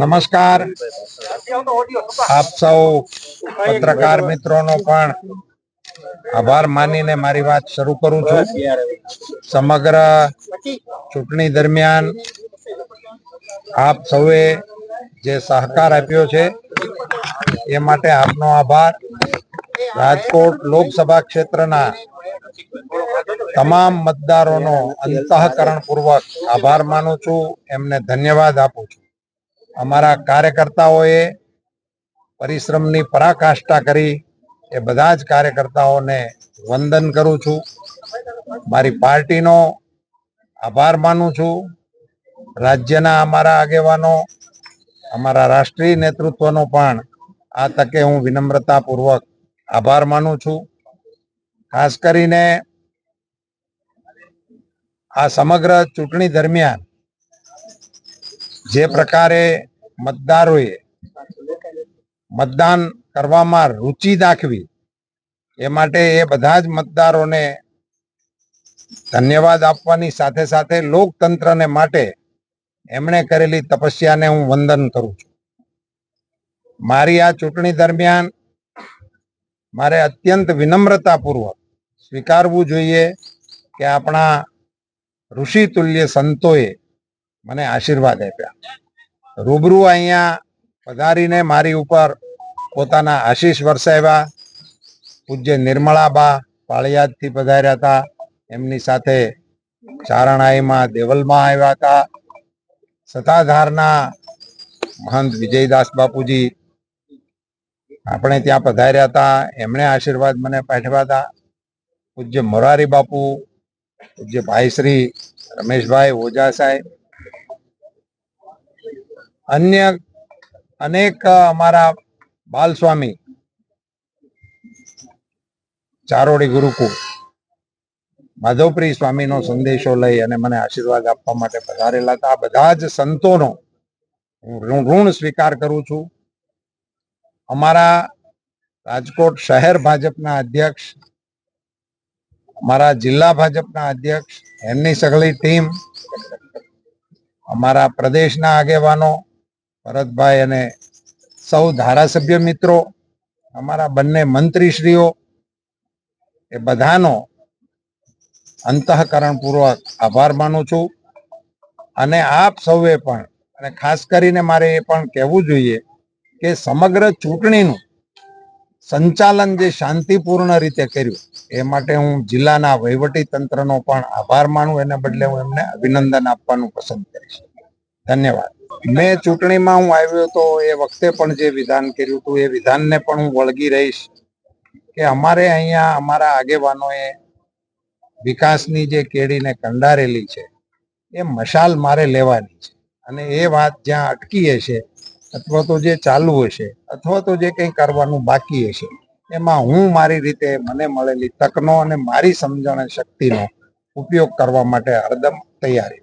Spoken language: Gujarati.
નમસ્કાર. આપ સૌ પત્રકાર મિત્રોનો પણ આભાર માનીને મારી વાત શરૂ કરું છું. સમગ્ર ચૂંટણી દરમિયાન આપ સૌએ જે સહકાર આપ્યો છે, એ માટે આપનો આભાર. રાજકોટ લોકસભા ક્ષેત્રના તમામ મતદારોનો અંતઃકરણ પૂર્વક આભાર માનું છું. એમને ધન્યવાદ આપું છું. અમારા કાર્યકર્તાઓએ પરિશ્રમની પરાકાષ્ઠા કરી એ બધા જ કાર્યકર્તાઓને વંદન કરું છું. મારી પાર્ટીનો આભાર માનું છું. રાજ્યના અમારા આગેવાનો, અમારા રાષ્ટ્રીય નેતૃત્વનો પણ આ તકે હું વિનમ્રતાપૂર્વક આભાર માનું છું. ખાસ કરીને આ સમગ્ર ચૂંટણી દરમિયાન જે પ્રકારે મતદારોએ મતદાન કરવામાં રુચિ દાખવી, એ માટે એ બધા જ મતદારોને ધન્યવાદ આપવાની સાથે સાથે લોકતંત્રને માટે એમણે કરેલી તપસ્યાને હું વંદન કરું છું. મારી આ ચૂંટણી દરમિયાન મારે અત્યંત વિનમ્રતાપૂર્વક સ્વીકારવું જોઈએ કે આપણા ઋષિતુલ્ય સંતોએ મને આશીર્વાદ આપ્યા. રૂબરૂ અહીંયા પધારીને મારી ઉપર પોતાના આશીષ વરસાવ્યા. પૂજ્ય નિર્મળાબા પાળિયાદથી પધાર્યા હતા. એમની સાથે ચારણાઈમાં દેવલમાં આવ્યા હતા. સતાધારના મહંત વિજયદાસ બાપુજી આપણે ત્યાં પધાર્યા હતા. એમણે આશીર્વાદ મને પાઠવ્યા હતા. પૂજ્ય મોરારી બાપુ, પૂજ્ય ભાઈશ્રી રમેશભાઈ ઓઝા સાહેબ અન્ય અનેક અમારા બાલ સ્વામી ચારોડી ગુરુકુળ, માધવપ્રિય સ્વામીનો સંદેશો લઈ અને મને આશીર્વાદ આપવા માટે પધારેલા હતા. આ બધા જ સંતોનો હું ઋણ સ્વીકાર કરું છું. અમારા રાજકોટ શહેર ભાજપના અધ્યક્ષ, અમારા જિલ્લા ભાજપના અધ્યક્ષ, એમની સગલી ટીમ, અમારા પ્રદેશના આગેવાનો ભરતભાઈ અને સૌ ધારાસભ્ય મિત્રો, અમારા બંને મંત્રીશ્રીઓ, એ બધાનો અંતઃકરણપૂર્વક આભાર માનું છું. અને આપ સૌએ પણ, અને ખાસ કરીને મારે એ પણ કહેવું જોઈએ કે સમગ્ર ચૂંટણીનું સંચાલન જે શાંતિપૂર્ણ રીતે કર્યું, એ માટે હું જિલ્લાના વહીવટી તંત્રનો પણ આભાર માનું, એને બદલે હું એમને અભિનંદન આપવાનું પસંદ કરીશ. ધન્યવાદ મેં ચૂંટણીમાં હું આવ્યો તો એ વખતે પણ જે વિધાન કર્યું હતું, એ વિધાનને પણ હું વળગી રહીશ કે અમારે અહીંયા અમારા આગેવાનોએ વિકાસની જે કેડીને કંડારેલી છે, એ મશાલ મારે લેવાની છે અને એ વાત જ્યાં અટકી હશે, અથવા તો જે ચાલુ હશે, અથવા તો જે કંઈ કરવાનું બાકી હશે, એમાં હું મારી રીતે મને મળેલી તકનો અને મારી સમજણ શક્તિનો ઉપયોગ કરવા માટે હરદમ તૈયારી.